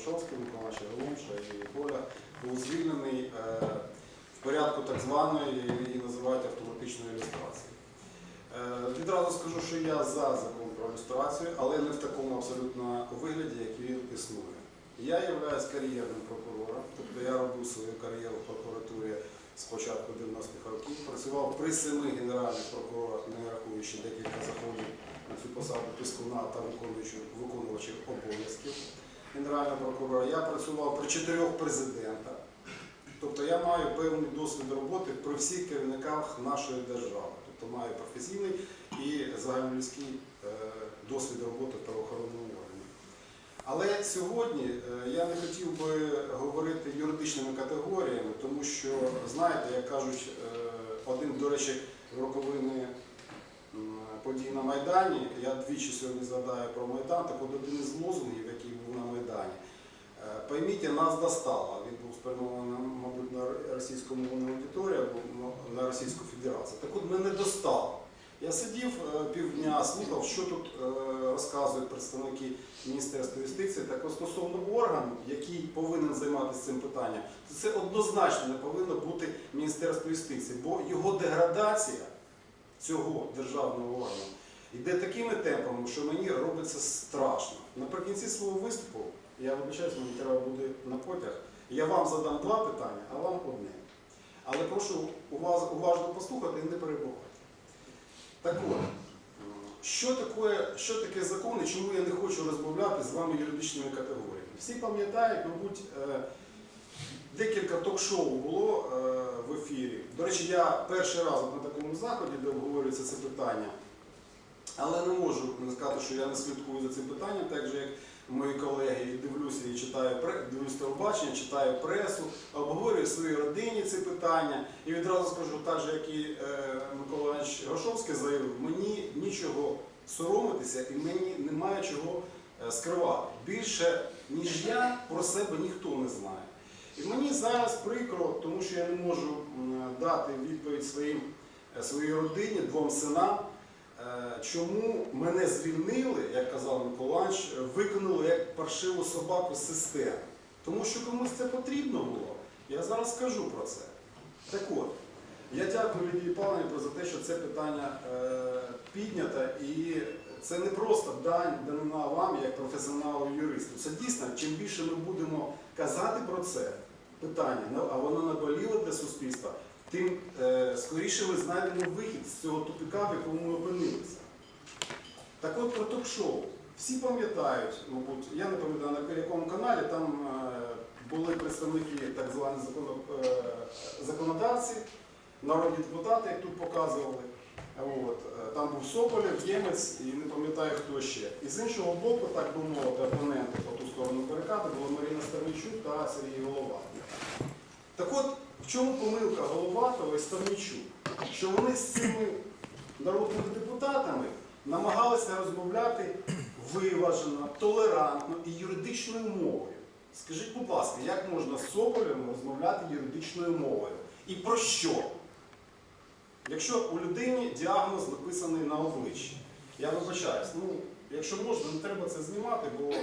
Грошовський, Микола Черголомша і Коля, був звільнений е, в порядку так званої, її називають автоматичної ілюстрації. Е, Відразу скажу, що я за закон про ілюстрацію, але не в такому абсолютно вигляді, як він існує. Я являюсь кар'єрним прокурором, тобто я робив свою кар'єру в прокуратурі з початку 90-х років, працював при семи генеральних прокурорах, не рахуючи декілька заходів на цю посаду піскуна та виконувачів обов'язків генерального прокурора. Я працював при чотирьох президентах. Тобто я маю певний досвід роботи при всіх керівниках нашої держави. Тобто маю професійний і загальнолюдський е, досвід роботи в правоохоронному органі. Але сьогодні е, я не хотів би говорити юридичними категоріями, тому що, знаєте, як кажуть, е, один, до речі, роковини подій на Майдані, я двічі сьогодні згадаю про Майдан, так от один із лозунгів, Майдані. Е, Пойміть, нас достало. Він був спрямований, мабуть, на російську мовну аудиторію або на Російську Федерацію. Так от мене достало. Я сидів е, півдня, слухав, що тут е, розказують представники Міністерства юстиції. Так стосовно органу, який повинен займатися цим питанням, то це однозначно не повинно бути Міністерство юстиції, бо його деградація цього державного органу йде такими темпами, що мені робиться страшно. Наприкінці свого виступу, я вибачаюсь, мені треба буде на потяг. Я вам задам два питання, а вам одне. Але прошу уваз- уважно послухати і не перебувати. Так от, що таке, що таке закон і чому я не хочу розмовляти з вами юридичними категоріями? Всі пам'ятають, мабуть, е, декілька ток-шоу було е, в ефірі. До речі, я перший раз на такому заході, де обговорюється це питання, але не можу не сказати, що я не слідкую за цим питанням, так же як мої колеги, і дивлюся і читаю дивлюсь телебачення, читаю пресу, обговорюю в своїй родині ці питання. І відразу скажу, так же, як і е, Микола Іванович Грошовський заявив, мені нічого соромитися і мені немає чого е, скривати. Більше, ніж я, про себе ніхто не знає. І мені зараз прикро, тому що я не можу дати відповідь своїм, е, своїй родині, двом синам, чому мене звільнили, як казав Миколаївич, е, викинули як паршиву собаку з системи. Тому що комусь це потрібно було. Я зараз скажу про це. Так от, я дякую Лідії Павлівні за те, що це питання е, піднято. І це не просто дань данина вам, як професіоналу юристу. Це дійсно, чим більше ми будемо казати про це питання, ну, а воно наболіло для суспільства, тим е, скоріше ми знайдемо вихід з цього тупика, в якому ми опинилися. Так от про ток-шоу. Всі пам'ятають, мабуть, я не пам'ятаю на якому каналі, там е, були представники так звані е, законодавці, народні депутати, як тут показували. От, е, там був Соболєв, Ємець і не пам'ятаю хто ще. І з іншого боку, так би мовити, опоненти по ту сторону барикади була Маріна Старничук та Сергій Голова. Так от, в чому помилка Головатого і Старничук? Що вони з цими народними депутатами намагалися розмовляти виважено, толерантно і юридичною мовою. Скажіть, будь ласка, як можна з Соболєвим розмовляти юридичною мовою? І про що? Якщо у людині діагноз написаний на обличчі. Я вибачаюсь, ну, якщо можна, не треба це знімати, бо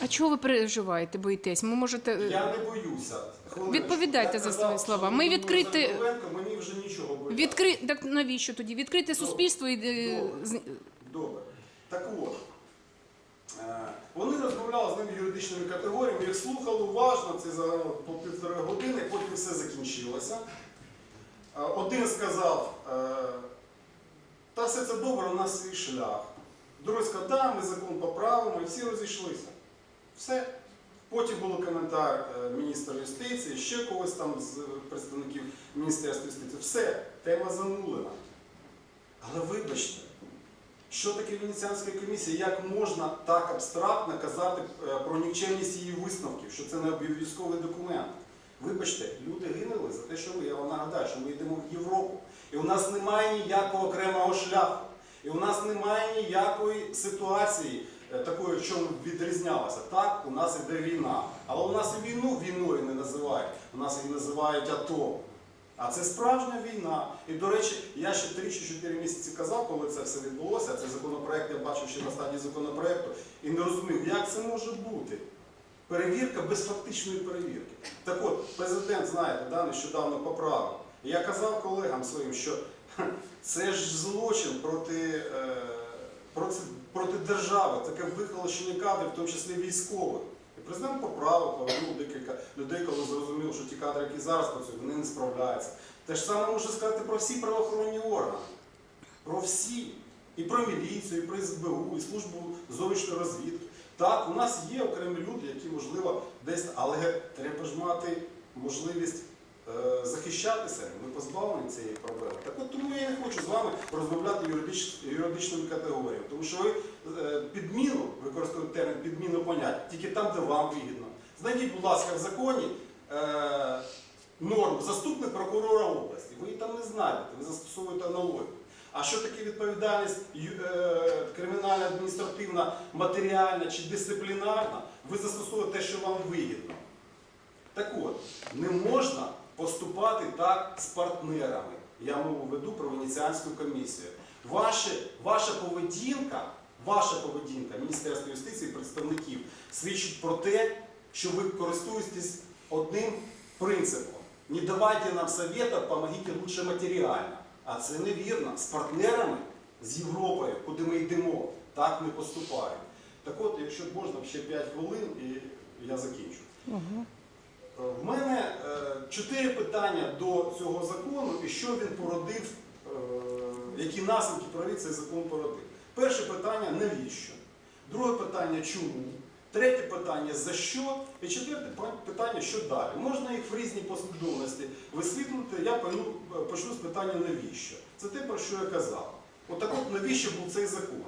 А чого ви переживаєте, боїтесь? Ми можете. я не боюся. Хвилиночку. Відповідайте Я за казав, свої слова. що Ми відкрити- мені вже нічого боятися. Відкри... Так навіщо тоді? Відкрите суспільство і е, Добре. з- Добре. Так от, е, вони розмовляли з ними юридичними категоріями, їх слухали уважно, це за по півтори години, потім все закінчилося. Е, Один сказав, е, та все це добре, у нас свій шлях. Другий сказав, да, ми закон поправимо, і всі розійшлися. Все. Потім був коментар е, міністра юстиції, ще когось там з представників Міністерства юстиції. Все, тема занулена. Але вибачте, що таке Венеціанська комісія? Як можна так абстрактно казати е, про нікчемність її висновків, що це не обов'язковий документ? Вибачте, люди гинули за те, що ми, я вам нагадаю, що ми йдемо в Європу. І у нас немає ніякого окремого шляху. І у нас немає ніякої ситуації е, такої, в чому відрізнялася. Так, у нас іде війна. Але у нас і війну війною не називають. У нас її називають АТО. А це справжня війна. І, до речі, я ще 3 чи 4 місяці казав, коли це все відбулося. Цей законопроект я бачив ще на стадії законопроекту і не розумів, як це може бути. Перевірка без фактичної перевірки. Так от, президент, знаєте, да, нещодавно поправив. Я казав колегам своїм, що це ж злочин проти, е, проти, проти держави, таке вихолощення кадрів, в тому числі військових. І президент поправив, повернув декілька людей, коли зрозумів, що ті кадри, які зараз працюють, вони не справляються. Те ж саме можна сказати про всі правоохоронні органи. Про всі. І про міліцію, і про СБУ, і службу зовнішньої розвідки. Так, у нас є окремі люди, які, можливо, десь, але треба ж мати можливість захищатися. Ми позбавлені цієї проблеми. Так от тому я не хочу з вами розмовляти юридич, юридичними категоріями, тому що ви е, підміну, використовуєте термін підміну понять, тільки там, де вам вигідно. Знайдіть, будь ласка, в законі е, норму заступник прокурора області. Ви її там не знайдете, ви застосовуєте аналогію. А що таке відповідальність е, кримінальна, адміністративна, матеріальна чи дисциплінарна, ви застосовуєте те, що вам вигідно. Так от, не можна поступати так з партнерами. Я мову веду про Венеціанську комісію. Ваші, ваша поведінка, ваша поведінка Міністерства юстиції, представників, свідчить про те, що ви користуєтесь одним принципом. Не давайте нам совета, помогите лучше матеріально. А це невірно. З партнерами, з Європою, куди ми йдемо, так не поступають. Так от, якщо можна ще 5 хвилин, і я закінчу. Е, В мене е, чотири питання до цього закону і що він породив, е, які наслідки провів цей закон породив. Перше питання навіщо? Друге питання чому? Третє питання за що? І четверте питання, що далі? Можна їх в різній послідовності висвітлити. Я почну з питання навіщо. Це те, про що я казав. Отак от навіщо був цей закон?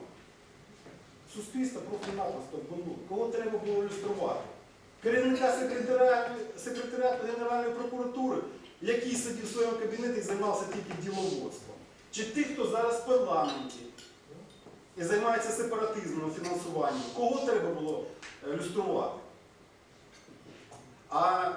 Суспільство просто-напросто обмануло. Кого треба було ілюструвати? Керівника секретаріату, Генеральної прокуратури, який сидів в своєму кабінеті і займався тільки діловодством. Чи тих, хто зараз в парламенті і займається сепаратизмом, фінансуванням. Кого треба було е, люструвати? А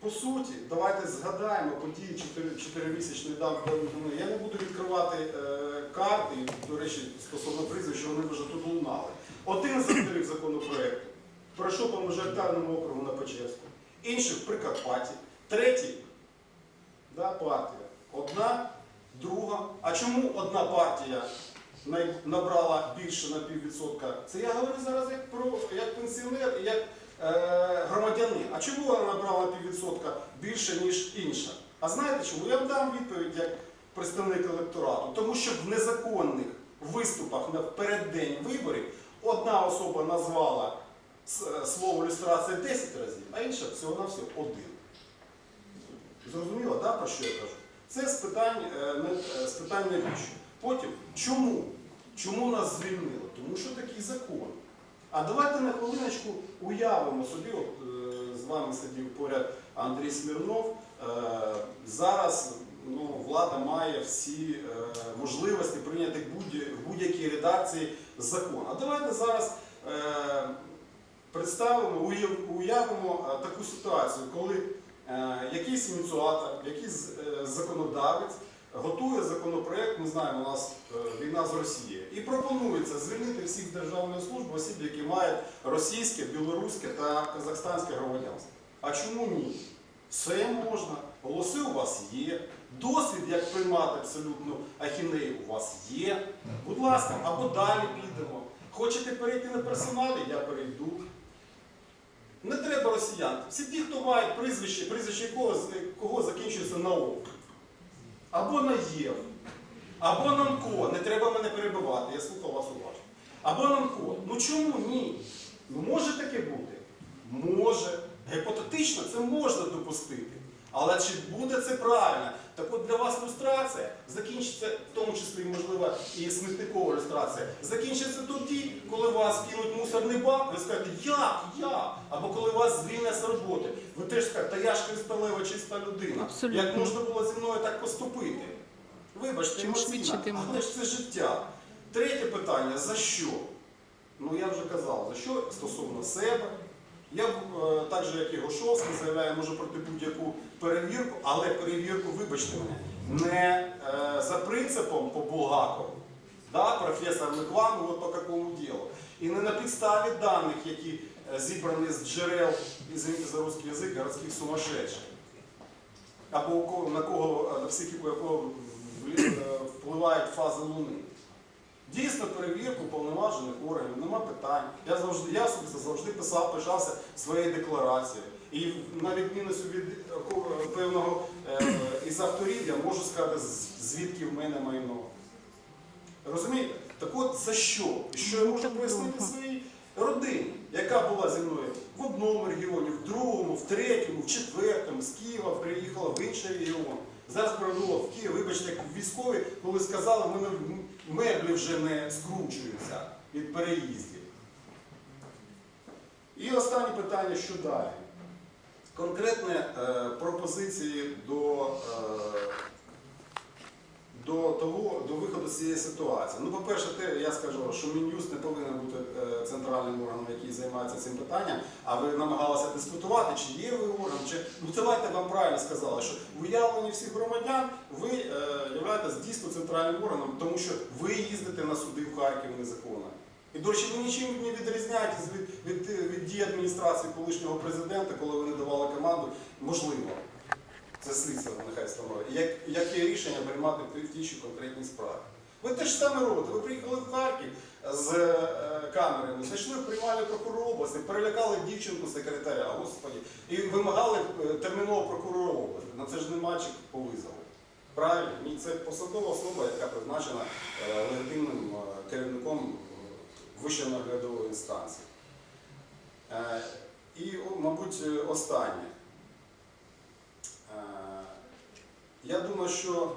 по суті, давайте згадаємо події 4-місячної давнини. Я не буду відкривати е, карти, до речі, стосовно прізвища, вони вже тут лунали. Один з авторів законопроекту пройшов по мажоритарному округу на Печерську, інший в Прикарпатті, третій да, партія. Одна, друга. А чому одна партія набрала більше на піввідсотка? Це я говорю зараз як про як пенсіонер і як е, громадянин. А чому вона набрала піввідсотка більше, ніж інша? А знаєте чому? Я вам дам відповідь як представник електорату. Тому що в незаконних виступах на переддень виборів одна особа назвала слово люстрація 10 разів, а інша всього на всього один. Зрозуміло, да, про що я кажу? Це з питань, е, не- е, з питань навіщо. Потім, чому? Чому нас звільнили? Тому що такий закон. А давайте на хвилиночку уявимо собі, от е, з вами сидів поряд Андрій Смірнов. Е, зараз ну, влада має всі е, можливості прийняти в будь-якій редакції закон. А давайте зараз е, представимо, уявимо е, таку ситуацію, коли е, якийсь ініціатор, якийсь е, законодавець готує законопроект, ми знаємо, у нас війна з Росією, і пропонується звільнити всіх з державної служби осіб, які мають російське, білоруське та казахстанське громадянство. А чому ні? Все можна, голоси у вас є, досвід, як приймати абсолютно ахінею, у вас є. Будь ласка, або далі підемо. Хочете перейти на персоналі, я перейду. Не треба росіян. Всі ті, хто мають прізвище, прізвище якого, кого закінчується на О. Або на Єв, або на НКО. Не треба мене перебивати, я слухав вас уважно. Або на НКО. Ну чому ні? Ну може таке бути? Може. Гіпотетично це можна допустити. Але чи буде це правильно? Так от для вас люстрація закінчиться, в тому числі, можливо, і смітникова люстрація, закінчиться тоді, коли вас кинуть мусорний бак, ви скажете, як, я? Або коли вас звільнять з роботи. Ви теж скажете, та я ж кристалева чиста людина. Абсолютно. Як можна було зі мною так поступити? Вибачте, емоційно, але ж це життя. Третє питання за що? Ну я вже казав, за що стосовно себе. Я е, так же, як і Гошовський, заявляю, можу пройти будь-яку перевірку, але перевірку, вибачте мене, не е, за принципом по Булгакову, да, професор Ликван, от по какому ділу. І не на підставі даних, які е, зібрані з джерел, извините за русский язик, городських сумасшедших. Або на кого, на психіку якого впливають фази Луни. Дійсно, перевірку повноважених органів, нема питань. Я завжди, я особисто завжди писав, пишався своєю декларацією. І на відмінності від певного е, із авторів я можу сказати, звідки в мене майно. Розумієте? Так от за що? Що я можу пояснити своїй родині, яка була зі мною в одному регіоні, в другому, в третьому, в четвертому, з Києва приїхала в інший регіон. Зараз повернуло в Київ, вибачте, як військові, коли сказали, що меблі вже не скручуються від переїздів. І останнє питання, що далі? Конкретні е, пропозиції до, е, до того, до виходу з цієї ситуації. Ну, по-перше, те, я скажу, що Мін'юст не повинен бути е, центральним органом, який займається цим питанням, а ви намагалися дискутувати, чи є ви орган, чи ну це давайте вам правильно сказали, що в всіх громадян ви е, являєтесь дійсно центральним органом, тому що ви їздите на суди в Харків незаконно. І, до речі, ви нічим не відрізняєтесь від, від, від дії адміністрації колишнього президента, коли вони давали команду, можливо, встановить, як, яке рішення приймати в тій чи конкретній справі. Ви те ж саме робите. Ви приїхали в Харків з е, камерами, зайшли в приймальну прокурора області, перелякали дівчинку секретаря, господі, і вимагали е, терміново прокурора області. На це ж не мальчик по визову. Правильно? Ні, це посадова особа, яка призначена е, легітимним керівником вищої наглядової інстанції. І, мабуть, останнє. Е, Я думаю, що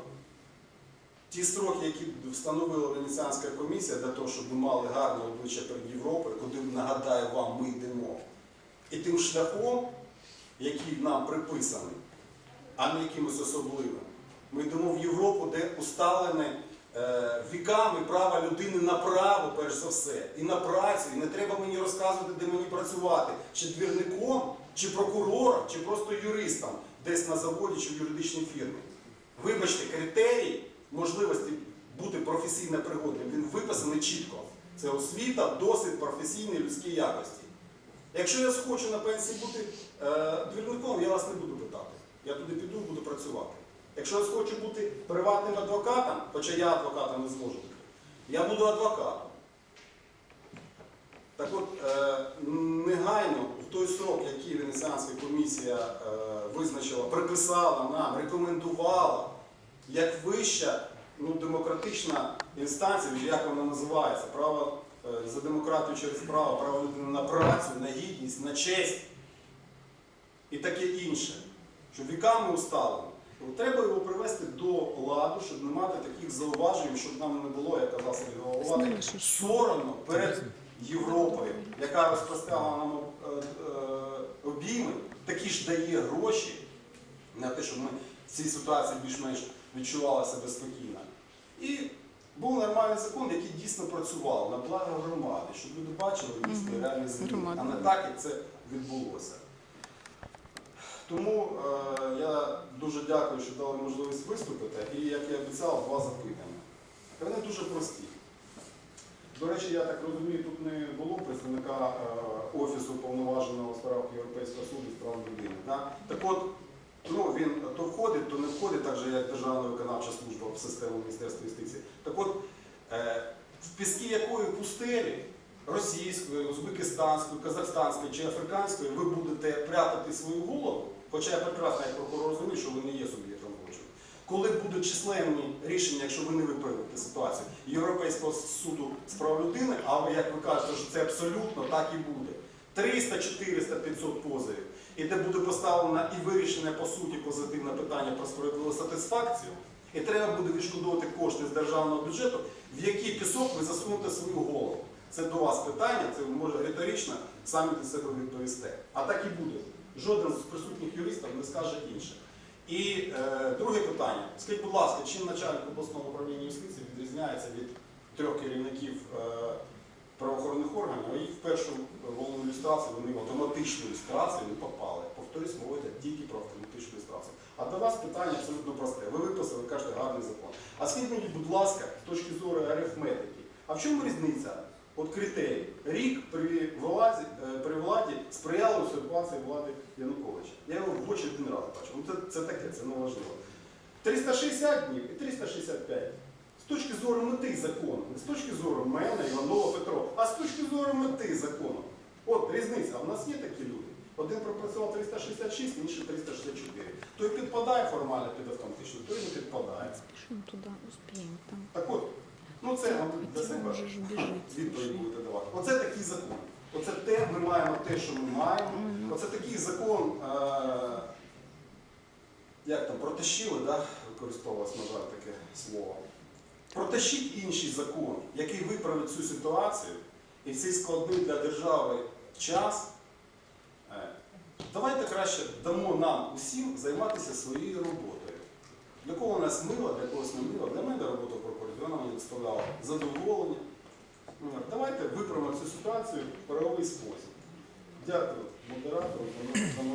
ті строки, які встановила Венеціанська комісія для того, щоб ми мали гарне обличчя перед Європою, куди, нагадаю вам, ми йдемо, і тим шляхом, який нам приписаний, а не якимось особливим. Ми йдемо в Європу, де усталене е, віками права людини на право, перш за все, і на працю. І не треба мені розказувати, де мені працювати, чи двірником, чи прокурором, чи просто юристом, десь на заводі чи в юридичній фірмі. Вибачте, критерій можливості бути професійно пригодним, він виписаний чітко. Це освіта, досвід, професійні людські якості. Якщо я схочу на пенсії бути е, двірником, я вас не буду питати. Я туди піду буду працювати. Якщо я схочу бути приватним адвокатом, хоча я адвокатом не зможу я буду адвокатом. Так от, е, негайно в той срок, який Венеціанська комісія е, визначила, приписала нам, рекомендувала, як вища ну, демократична інстанція, як вона називається, право е, за демократію через право, право людини на працю, на гідність, на честь і таке інше, що віками усталено. Треба його привести до ладу, щоб не мати таких зауважень, щоб нам не було, як казав Сергій що- соромно перед Європою, яка розпростягла нам е, е, обійми, такі ж дає гроші на те, щоб ми в цій ситуації більш-менш відчували себе спокійно. І був нормальний закон, який дійсно працював на благо громади, щоб люди бачили дійсно реальні зміни, а не так, як це відбулося. Тому е, я дуже дякую, що дали можливість виступити. І як я обіцяв, два запитання. Вони дуже прості. До речі, я так розумію, тут не було представника е, Офісу повноваженого у справах Європейського суду з прав людини. Да? Так от, ну, він то входить, то не входить, так же як Державна виконавча служба в систему Міністерства юстиції. Так от, е, в піски якої пустелі російської, узбекистанської, казахстанської чи африканської ви будете прятати свою голову, хоча я прекрасно як прокурор розумію, що ви не є злочину. Коли будуть численні рішення, якщо ви не виправите ситуацію Європейського суду з прав людини, а як ви кажете, що це абсолютно так і буде. 300, 400, 500 позовів, і де буде поставлено і вирішене по суті позитивне питання про справедливу сатисфакцію, і треба буде відшкодовувати кошти з державного бюджету, в який пісок ви засунете свою голову. Це до вас питання, це може риторично, самі для себе відповісте. А так і буде. Жоден з присутніх юристів не скаже інше. І е, друге питання. Скажіть, будь ласка, чим начальник обласного управління юстиції відрізняється від трьох керівників е, правоохоронних органів, а їх в першу головну ілюстрацію вони в автоматичну ілюстрацію не попали. Повторюсь, йде тільки про автоматичну ілюстрацію. А до вас питання абсолютно просте. Ви виписали, кажете, гарний закон. А скажіть мені, будь ласка, з точки зору арифметики, а в чому різниця От критерій. Рік при владі, е, при владі сприяли узурпації влади Януковича. Я його в очі один раз бачив. Ну, це, це таке, це не важливо. 360 днів і 365. З точки зору мети закону, не з точки зору мене, Іванова Петрова, а з точки зору мети закону. От різниця, а в нас є такі люди. Один пропрацював 366, інший 364. Той підпадає формально під автоматично, той не підпадає. Спішимо туди, успіємо там. Ну це вам для себе відповідь будете давати. Оце такий закон. Оце те, ми маємо те, що ми маємо. Оце такий закон, е- як там, протащили, да? використовувалось, на жаль, таке слово. Протащіть інший закон, який виправить цю ситуацію і в цей складний для держави час. Е, Давайте краще дамо нам усім займатися своєю роботою. Для кого у нас мило, для когось не мило. Для мене робота в доставляла задоволення. Ну, Давайте виправимо цю ситуацію в правовий спосіб. Дякую модератору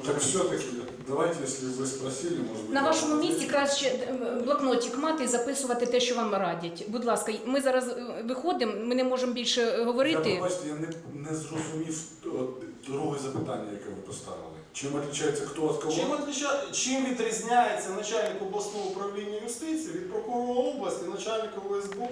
Так все-таки, давайте, если вы спросили, может быть... На вашому місці краще е, блокнотик мати і записувати те, що вам радять. Будь ласка, ми зараз е, виходимо, ми не можемо більше е, Я, говорити. я не, не зрозумів от, друге запитання, яке ви поставили. Чим відрізняється хто від кого? Чим, відрізня- чим відрізняється начальник обласного управління юстиції від прокурора області, начальника ОСБУ